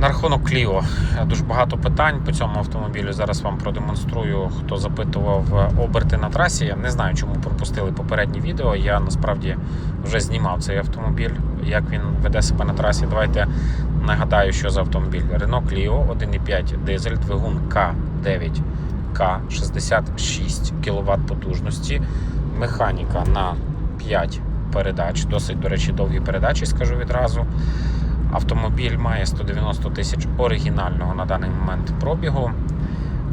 На рахунок Кліо дуже багато питань по цьому автомобілю. Зараз вам продемонструю, хто запитував е, оберти на трасі. Я не знаю, чому пропустили попереднє відео. Я насправді вже знімав цей автомобіль, як він веде себе на трасі. Давайте нагадаю, що за автомобіль. Renault Clio 1,5 дизель, двигун К9 К66 кВт потужності, механіка на 5 передач. Досить, до речі, довгі передачі, скажу відразу. Автомобіль має 190 тисяч оригінального на даний момент пробігу.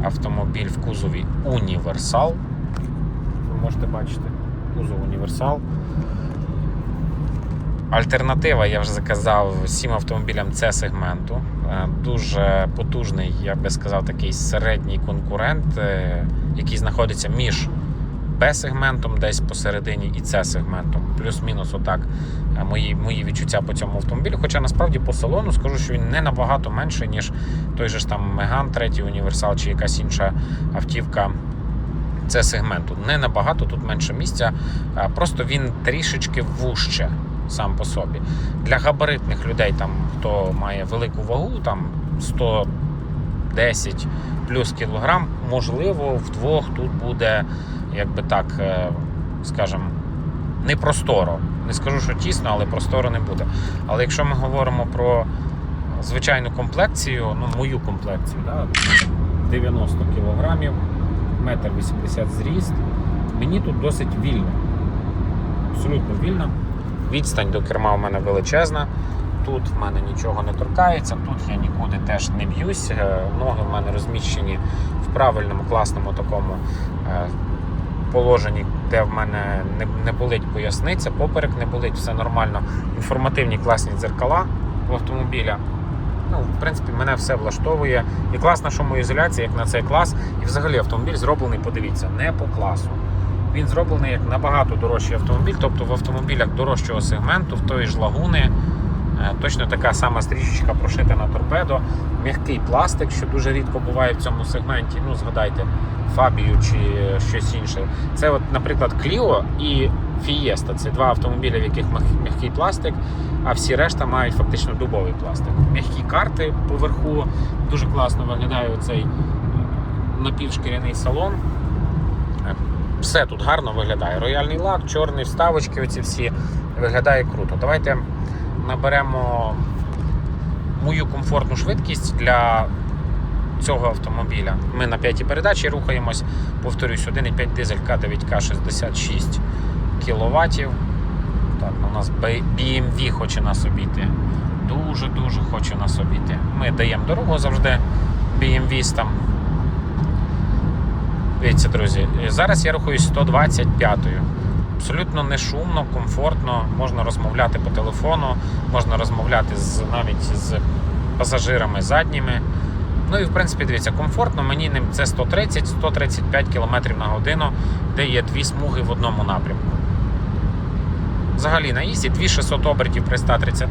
Автомобіль в кузові універсал. Ви можете бачити кузов універсал. Альтернатива, я вже заказав всім автомобілям С сегменту. Е, Дуже потужний, я би сказав, такий середній конкурент, е, який знаходиться між Б-сегментом, десь посередині, і С-сегментом. Плюс-мінус, отак мої, мої відчуття по цьому автомобілю. Хоча насправді по салону скажу, що він не набагато менший, ніж той же ж там Меган, третій універсал чи якась інша автівка. Це сегменту не набагато, тут менше місця, просто він трішечки вужче сам по собі. Для габаритних людей, там, хто має велику вагу, там 110 плюс кілограм, можливо, вдвох тут буде, якби так, е, скажімо, не просторо. Не скажу, що тісно, але просторо не буде. Але якщо ми говоримо про звичайну комплекцію, ну мою комплекцію, да, 90 кілограмів, метр 80 зріст, мені тут досить вільно. Абсолютно вільно. Відстань до керма у мене величезна. Тут в мене нічого не торкається, тут я нікуди теж не б'юсь. Е, Ноги в мене розміщені в правильному, класному такому е, положенні, де в мене не, не болить поясниця, поперек не болить, все нормально. Інформативні класні дзеркала в автомобіля. Ну, в принципі, мене все влаштовує. І класна шумоізоляція, як на цей клас. І взагалі автомобіль зроблений, подивіться, не по класу. Він зроблений як набагато дорожчий автомобіль, тобто в автомобілях дорожчого сегменту, в тої ж лагуни. Е, Точно така сама стрічечка прошита на торпедо, м'який пластик, що дуже рідко буває в цьому сегменті. Ну, згадайте, Фабію чи щось інше. Це, от, наприклад, Clio і Fiesta. Це два автомобілі, в яких м'який пластик, а всі решта мають фактично дубовий пластик. М'які карти поверху дуже класно виглядає цей напівшкіряний салон. Е, Все тут гарно виглядає. Рояльний лак, чорний вставочки, оці всі виглядає круто. Давайте наберемо мою комфортну швидкість для цього автомобіля. Ми на п'ятій передачі рухаємось. Повторюсь, 1,5 дизель К9К 66 кВт. Так, у нас BMW хоче нас обійти. Дуже-дуже хоче нас обійти. Ми даємо дорогу завжди BMW-стам. Дивіться, друзі, зараз я рухаюсь 125-ю. Абсолютно не шумно, комфортно, можна розмовляти по телефону, можна розмовляти з, навіть з пасажирами задніми. Ну і в принципі, дивіться, комфортно мені ним це 130-135 км на годину, де є дві смуги в одному напрямку. Взагалі на ізі 2600 обертів при 130.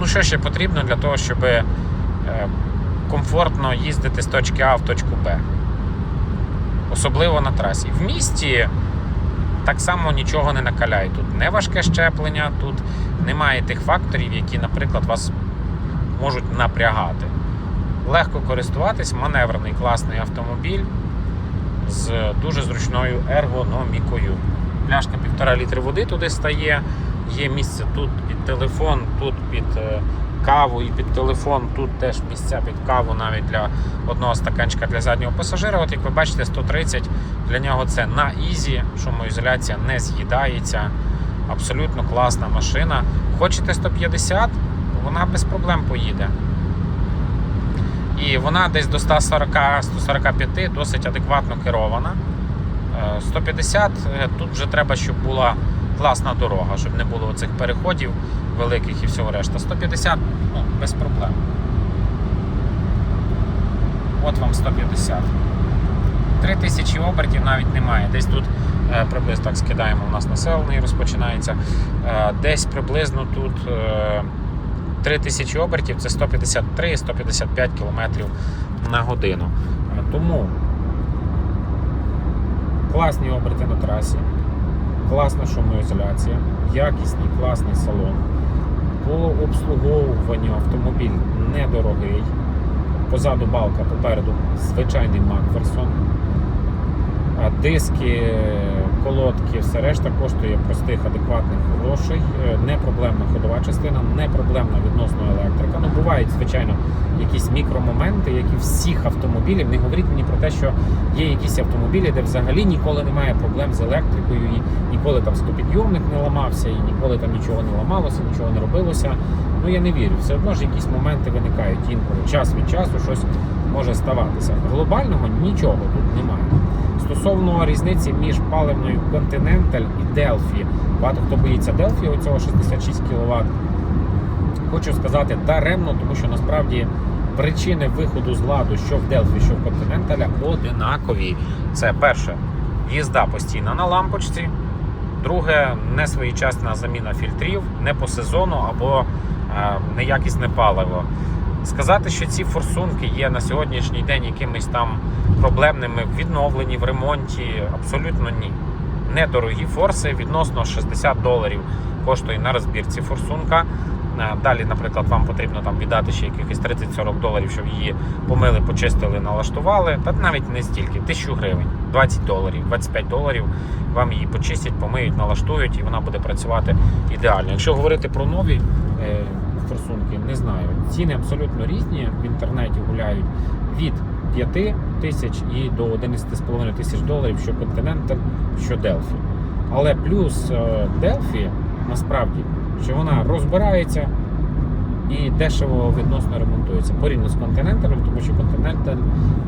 Ну, що ще потрібно для того, щоб е, комфортно їздити з точки А в точку Б. Особливо на трасі. В місті так само нічого не накаляє. Тут не важке щеплення, тут немає тих факторів, які, наприклад, вас можуть напрягати. Легко користуватись, маневрений класний автомобіль з дуже зручною ергономікою. Пляшка 1,5 літри води туди стає. Є місце тут під телефон, тут під е, каву і під телефон, тут теж місця під каву навіть для одного стаканчика для заднього пасажира. От як ви бачите, 130 для нього це на ізі, шумоізоляція не з'їдається. Абсолютно класна машина. Хочете 150, вона без проблем поїде. І вона десь до 140-145 досить адекватно керована. Е, 150 е, тут вже треба, щоб була класна дорога, щоб не було цих переходів великих і всього решта. 150 ну, без проблем. От вам 150. 3000 обертів навіть немає. Десь тут е, приблизно так скидаємо, у нас населений розпочинається. Е, Десь приблизно тут е, 3000 обертів це 153-155 км на годину. Е, Тому класні оберти на трасі, класна шумоізоляція, якісний, класний салон, По обслуговуванню автомобіль недорогий. Позаду балка, попереду звичайний Макферсон. А диски, колодки, все решта коштує простих адекватних грошей. Е, Не проблемна ходова частина, не проблемна відносно електрика. Ну бувають, звичайно, якісь мікромоменти, як і всіх автомобілів. Не говоріть мені про те, що є якісь автомобілі, де взагалі ніколи немає проблем з електрикою, і ніколи там стопідйомник не ламався, і ніколи там нічого не ламалося, нічого не робилося. Ну я не вірю. Все одно ж якісь моменти виникають інколи. Час від часу щось може ставатися. Глобального нічого тут немає. Стосовно різниці між паливною Continental і Delphi, багато хто боїться Delphi, оцього 66 кВт. Хочу сказати даремно, тому що насправді причини виходу з ладу, що в Delphi, що в Continental, одинакові. Це перше, їзда постійна на лампочці. Друге, несвоєчасна заміна фільтрів, не по сезону або е, неякісне паливо. Сказати, що ці форсунки є на сьогоднішній день якимись там проблемними в відновленні, в ремонті, абсолютно ні. Недорогі форси відносно 60 доларів коштує на розбірці форсунка. Е, Далі, наприклад, вам потрібно там віддати ще якихось 30-40 доларів, щоб її помили, почистили, налаштували. Та навіть не стільки, 1000 гривень, 20 доларів, 25 доларів. Вам її почистять, помиють, налаштують, і вона буде працювати ідеально. Якщо говорити про нові е, форсунки, не знаю. Ціни абсолютно різні. В інтернеті гуляють від 5 тисяч і до 11,5 тисяч доларів, що Continental, що Delphi. Але плюс е, Delphi насправді, що вона розбирається і дешево відносно ремонтується порівняно з Continental, тому що Continental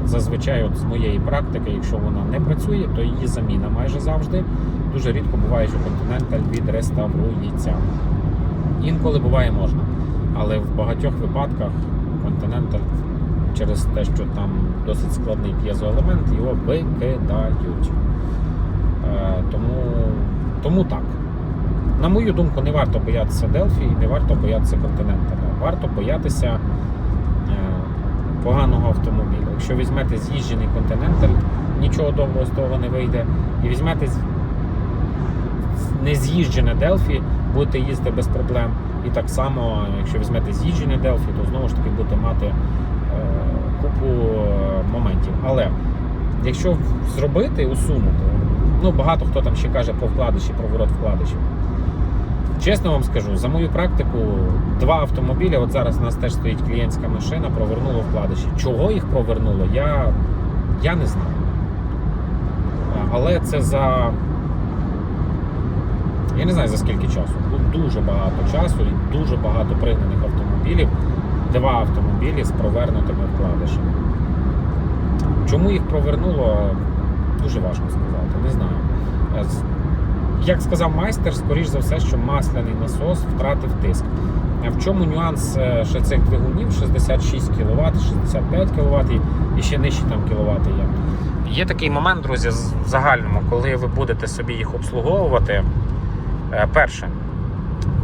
зазвичай, от з моєї практики, якщо вона не працює, то її заміна майже завжди. Дуже рідко буває, що Continental відреставрується. Інколи буває можна. Але в багатьох випадках Continental через те, що там досить складний п'єзоелемент, його викидають. Е, тому, тому так. На мою думку, не варто боятися Delphi і не варто боятися Continental. Варто боятися е, поганого автомобіля. Якщо візьмете з'їжджений Continental, нічого доброго з того не вийде. І візьмете з- нез'їжджене Delphi, будете їздити без проблем. І так само, якщо візьмете з'їжджене Delphi, то знову ж таки будете мати е, купу е, моментів. Але якщо зробити, усунути, ну багато хто там ще каже про вкладиші, про ворот вкладишів. Чесно вам скажу, за мою практику, два автомобілі, от зараз у нас теж стоїть клієнтська машина, провернуло вкладиші. Чого їх провернуло, я, я не знаю. Але це за. Я не знаю за скільки часу. Було дуже багато часу і дуже багато пригнаних автомобілів. Два автомобілі з провернутими вкладишами. Чому їх провернуло, дуже важко сказати, не знаю. Е, Як сказав майстер, скоріш за все, що масляний насос втратив тиск. В чому нюанс е, ще цих двигунів 66 кВт, 65 кВт і ще нижчі там кВт є. Є такий момент, друзі, в загальному, коли ви будете собі їх обслуговувати. Е, Перше,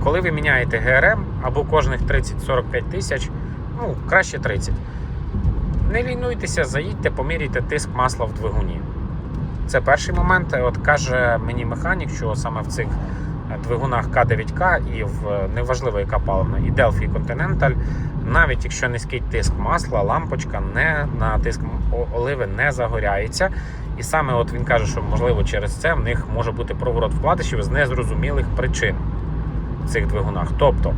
коли ви міняєте ГРМ або кожних 30-45 тисяч, ну краще 30. Не лінуйтеся, заїдьте, поміряйте тиск масла в двигуні. Це перший момент. От каже мені механік, що саме в цих е, двигунах К9К і в е, неважливо, яка паливна, і Delphi і Continental, навіть якщо низький тиск масла, лампочка не на тиск оливи не загоряється. І саме от він каже, що можливо через це в них може бути проворот вкладишів з незрозумілих причин в цих двигунах. Тобто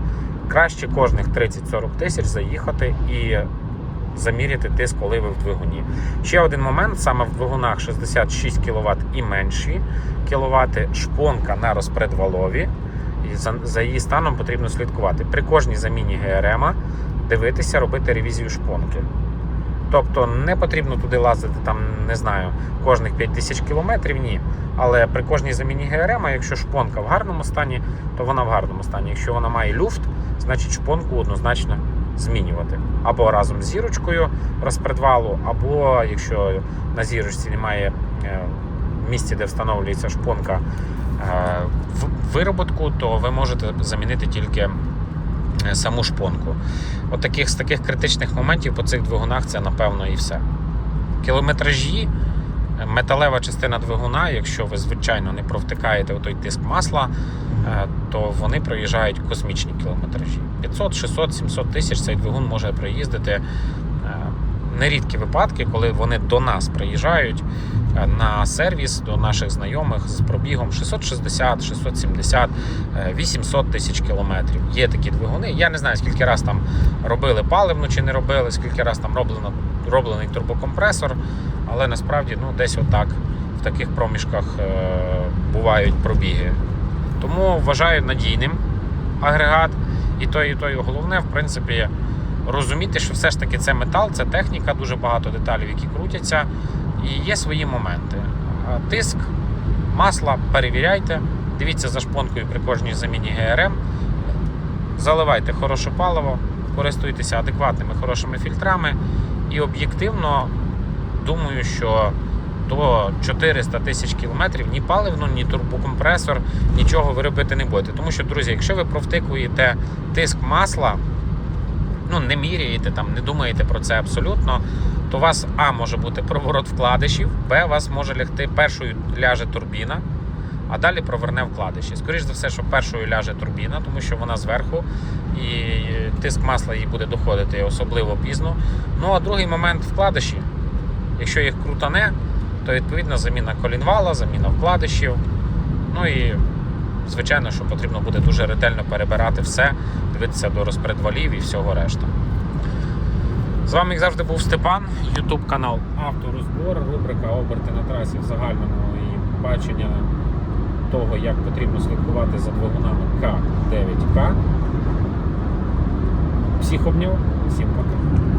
краще кожних 30-40 тисяч заїхати і заміряти тиск оливи в двигуні. Ще один момент: саме в двигунах 66 кВт і менші кВт шпонка на розпредвалові. І за, за її станом потрібно слідкувати. При кожній заміні ГРМ дивитися, робити ревізію шпонки. Тобто не потрібно туди лазити, там, не знаю, кожних 5000 кілометрів, ні. Але при кожній заміні ГРМ, якщо шпонка в гарному стані, то вона в гарному стані. Якщо вона має люфт, значить шпонку однозначно змінювати. Або разом з зірочкою розпредвалу, або якщо на зірочці немає е, місця, де встановлюється шпонка е, в вироботку, то ви можете замінити тільки саму шпонку. От таких, з таких критичних моментів по цих двигунах це напевно і все. Кілометражі Металева частина двигуна, якщо ви звичайно не провтикаєте той тиск масла, е, то вони проїжджають космічні кілометражі. 500, 600, 700 тисяч цей двигун може проїздити. Нерідкі випадки, коли вони до нас приїжджають е, на сервіс до наших знайомих з пробігом 660, 670, е, 800 тисяч кілометрів. Є такі двигуни. Я не знаю, скільки раз там робили паливну чи не робили, скільки раз там роблено, роблений турбокомпресор, але насправді ну, десь отак в таких проміжках е, бувають пробіги. Тому вважаю надійним агрегат. І той, і той головне, в принципі, розуміти, що все ж таки це метал, це техніка, дуже багато деталей, які крутяться, і є свої моменти. Тиск, масла перевіряйте, дивіться за шпонкою при кожній заміні ГРМ, заливайте хороше паливо, користуйтеся адекватними хорошими фільтрами і об'єктивно думаю, що до 400 тисяч кілометрів ні паливну, ні турбокомпресор, нічого ви робити не будете. Тому що, друзі, якщо ви провтикуєте тиск масла, ну не міряєте там, не думаєте про це абсолютно, то у вас А може бути проворот вкладишів, Б, у вас може лягти першою ляже турбіна, а далі проверне вкладиші. Скоріше за все, що першою ляже турбіна, тому що вона зверху, і тиск масла їй буде доходити особливо пізно. Ну а другий момент вкладиші. Якщо їх крутане, то відповідно заміна колінвала, заміна вкладишів. Ну і звичайно, що потрібно буде дуже ретельно перебирати все, дивитися до розпредвалів і всього решта. З вами, як завжди, був Степан, YouTube канал Авторозбор, рубрика Оберти на трасі в загальному і бачення того, як потрібно слідкувати за двигунами К9К. Всіх обняв, всім пока.